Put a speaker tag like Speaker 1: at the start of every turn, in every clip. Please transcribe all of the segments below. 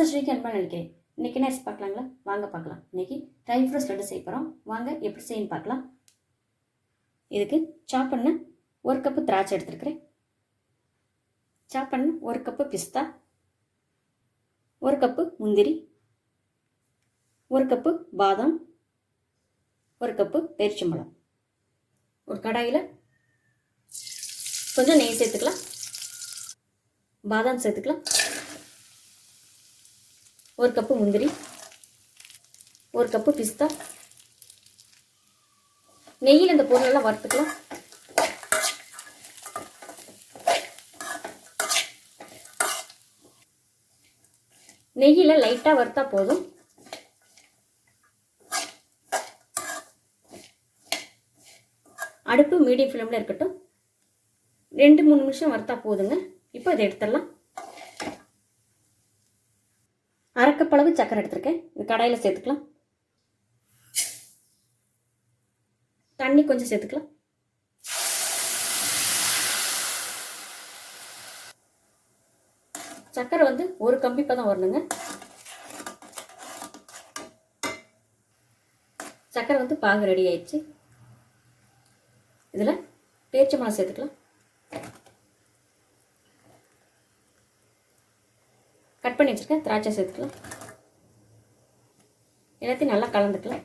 Speaker 1: சஷ்டிக்கு அன்பா நினைக்கிறேன் இன்றைக்கி என்ன ரெசிபி பார்க்கலாங்களா? வாங்க பார்க்கலாம். இன்றைக்கி ட்ரை ஃப்ரூட்ஸ் லட்டு செய்ய போகிறோம் வாங்க எப்படி செய்யணும் பார்க்கலாம். இதுக்கு சாப் பண்ண ஒரு கப்பு திராட்சை எடுத்துருக்குறேன். சாப் பண்ண ஒரு கப்பு பிஸ்தா ஒரு கப்பு முந்திரி ஒரு கப்பு பாதாம் ஒரு கப்பு பெரிச்சம்பழம் ஒரு கடாயில் கொஞ்சம் நெய் சேர்த்துக்கலாம். பாதாம் சேர்த்துக்கலாம். ஒரு கப்பு முந்திரி ஒரு கப்பு பிஸ்தா. நெய்யில் இந்த பொருளெல்லாம் வறுத்துக்கலாம். நெய்யில் லைட்டாக வறுத்தா போதும். அடுப்பு மீடியம் ஃப்ளேமில் இருக்கட்டும். ரெண்டு மூணு நிமிஷம் வறுத்தா போதுங்க. இப்போ இதை எடுத்துடலாம். அரைக்கப்பளவு சக்கரை எடுத்திருக்கேன். இது கடாயில் சேர்த்துக்கலாம். தண்ணி கொஞ்சம் சேர்த்துக்கலாம். சக்கரை வந்து ஒரு கம்பி தான் வரணுங்க. சக்கரை வந்து பாகு ரெடி ஆயிடுச்சு. இதில் பேரிச்சம்பழம் சேர்த்துக்கலாம். கட் பண்ணி வச்சுருக்கேன். திராட்சை சேர்த்துக்கலாம். எல்லாத்தையும் நல்லா கலந்துக்கலாம்.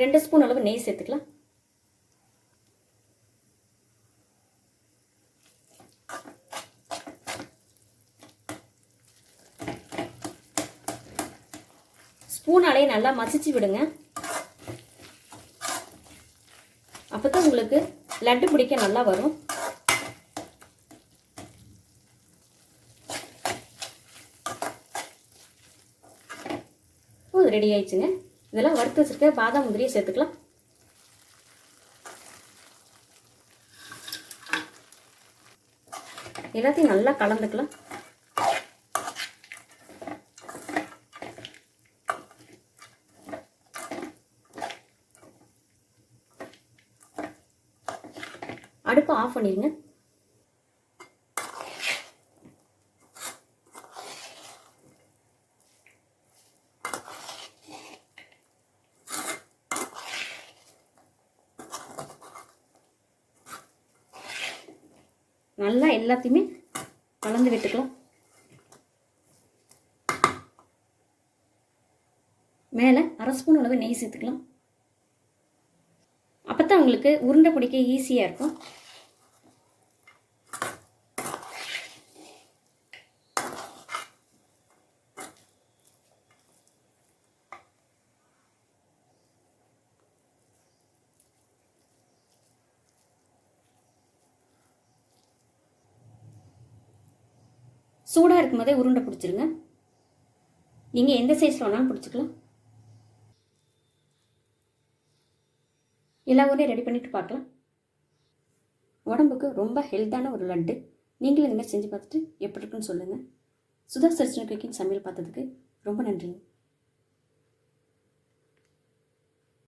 Speaker 1: ரெண்டு ஸ்பூன் அளவு நெய் சேர்த்துக்கலாம். ஸ்பூனாலே நல்லா மசிச்சு விடுங்க. அப்போ தான் உங்களுக்கு லட்டு பிடிக்க நல்லா வரும் போது ரெடி ஆயிடுச்சுங்க. இதெல்லாம் வறுத்து வச்சுருக்க பாதாம் முந்திரியை சேர்த்துக்கலாம். எல்லாத்தையும் நல்லா கலந்துக்கலாம். அடுப்பை ஆஃப் பண்ணிடுங்க. நல்லா எல்லாத்தையுமே கலந்து விட்டுக்கலாம். மேலே அரை ஸ்பூன் அளவு நெய் சேர்த்துக்கலாம். அப்போ தான் உங்களுக்கு உருண்டை பிடிக்க ஈஸியாக இருக்கும். சூடாக இருக்கும் போதே உருண்டை பிடிச்சிருங்க. நீங்கள் எந்த சைஸில் வேணாலும் பிடிச்சிக்கலாம். எல்லா ஊரையும் ரெடி பண்ணிட்டு பார்க்கலாம். உடம்புக்கு ரொம்ப ஹெல்த்தான ஒரு லட்டு. நீங்களும் இந்த மாதிரி செஞ்சு பார்த்துட்டு எப்படி இருக்குன்னு சொல்லுங்கள் சுதா சர்ச்சனை குக்கிங் சமையல் பார்த்ததுக்கு ரொம்ப நன்றிங்க.